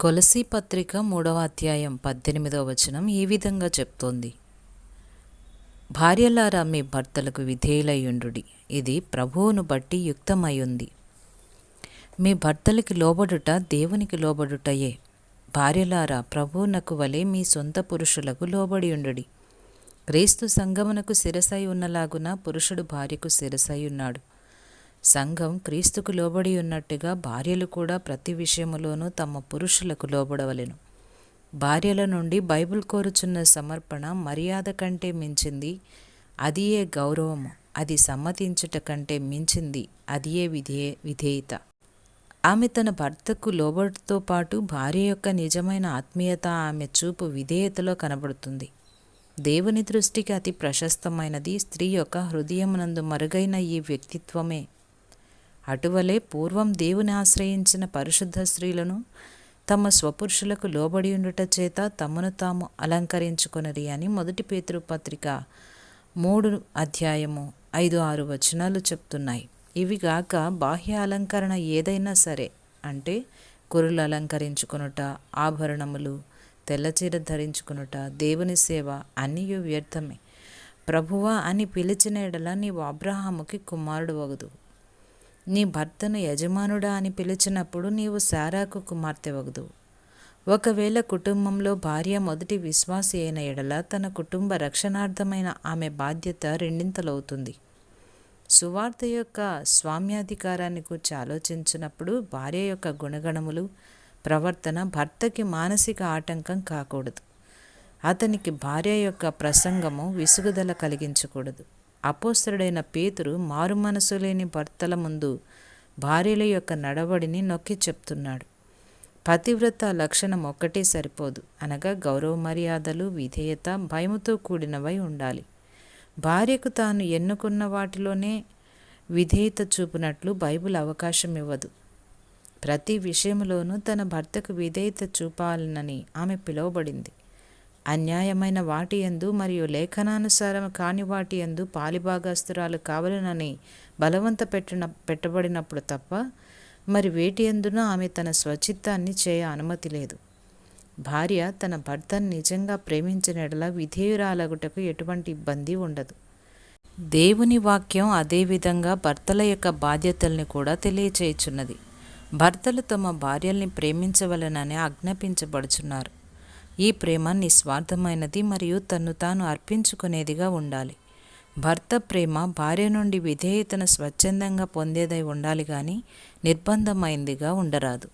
కొలసీ పత్రిక మూడవ అధ్యాయం పద్దెనిమిదవ వచనం ఈ విధంగా చెప్తోంది. భార్యలారా మీ భర్తలకు విధేయులయ్యుండుడి ఇది ప్రభువును బట్టి యుక్తమయ్యుంది మీ భర్తలకి లోబడుట దేవునికి లోబడుటయే. భార్యలారా ప్రభువునకు వలె మీ సొంత పురుషులకు లోబడియుండుడి. క్రీస్తు సంగమునకు శిరసై ఉన్నలాగున పురుషుడు భార్యకు శిరసై ఉన్నాడు. సంఘం క్రీస్తుకు లోబడి ఉన్నట్టుగా భార్యలు కూడా ప్రతి విషయములోనూ తమ పురుషులకు లోబడవలెను. భార్యల నుండి బైబిల్ కోరుచున్న సమర్పణ మర్యాద కంటే మించింది అది ఏ గౌరవము. అది సమ్మతించుట కంటే మించింది అది ఏ విధే విధేయత. ఆమె తన భర్తకు లోబడితో పాటు భార్య యొక్క నిజమైన ఆత్మీయత ఆమె చూపు విధేయతలో కనబడుతుంది. దేవుని దృష్టికి అతి ప్రశస్తమైనది స్త్రీ యొక్క హృదయమునందు మరుగైన ఈ వ్యక్తిత్వమే. అటువలే పూర్వం దేవుని ఆశ్రయించిన పరిశుద్ధ స్త్రీలను తమ స్వపురుషులకు లోబడి ఉండుట చేత తమను తాము అలంకరించుకొనరి అని మొదటి పేతృపత్రిక మూడు అధ్యాయము ఐదు ఆరు వచనాలు చెప్తున్నాయి. ఇవి గాక బాహ్య అలంకరణ ఏదైనా సరే అంటే కురులు అలంకరించుకొనుట ఆభరణములు తెల్లచీర ధరించుకొనుట దేవుని సేవ అన్నీ వ్యర్థమే. ప్రభువా అని పిలిచిన ఎడల నీవు అబ్రహాముకి కుమారుడు వగదు నీ భర్తను యజమానుడా అని పిలిచినప్పుడు నీవు శారాకు కుమార్తె వగదు ఒకవేళ కుటుంబంలో భార్య మొదటి విశ్వాసి అయిన ఎడల తన కుటుంబ రక్షణార్థమైన ఆమె బాధ్యత రెండింతలవుతుంది. సువార్త యొక్క స్వామ్యాధికారాన్ని గురించి ఆలోచించినప్పుడు భార్య యొక్క గుణగణములు ప్రవర్తన భర్తకి మానసిక ఆటంకం కాకూడదు. అతనికి భార్య యొక్క ప్రసంగము విసుగుదల కలిగించకూడదు. అపోస్తరుడైన పేతురు మారు మనసు లేని భర్తల ముందు భార్యల యొక్క నడవడిని నొక్కి చెప్తున్నాడు. పతివ్రత లక్షణం ఒక్కటే సరిపోదు. అనగా గౌరవ మర్యాదలు విధేయత భయముతో కూడినవై ఉండాలి. భార్యకు తాను ఎన్నుకున్న వాటిలోనే విధేయత చూపినట్లు బైబిల్ అవకాశం ఇవ్వదు. ప్రతి విషయంలోనూ తన భర్తకు విధేయత చూపాలనని ఆమె పిలువబడింది. అన్యాయమైన వాటి ఎందు మరియు లేఖనానుసారం కాని వాటి ఎందు పాలిభాగస్తురాలు కావాలనని బలవంత పెట్టిన పెట్టబడినప్పుడు తప్ప మరి వేటి ఎందున ఆమె తన స్వచిత్తాన్ని చేయ అనుమతి లేదు. భార్య తన భర్తను నిజంగా ప్రేమించినట్లా విధేయురాలగుటకు ఎటువంటి ఇబ్బంది ఉండదు. దేవుని వాక్యం అదేవిధంగా భర్తల యొక్క బాధ్యతల్ని కూడా తెలియచేయుచున్నది. భర్తలు తమ భార్యల్ని ప్రేమించవలనని ఆజ్ఞాపించబడుచున్నారు. ఈ ప్రేమ నిస్వార్థమైనది మరియు తన్ను తాను అర్పించుకునేదిగా ఉండాలి. భర్త ప్రేమ భార్య నుండి విధేయతను స్వచ్ఛందంగా పొందేదై ఉండాలి కానీ నిర్బంధమైందిగా ఉండరాదు.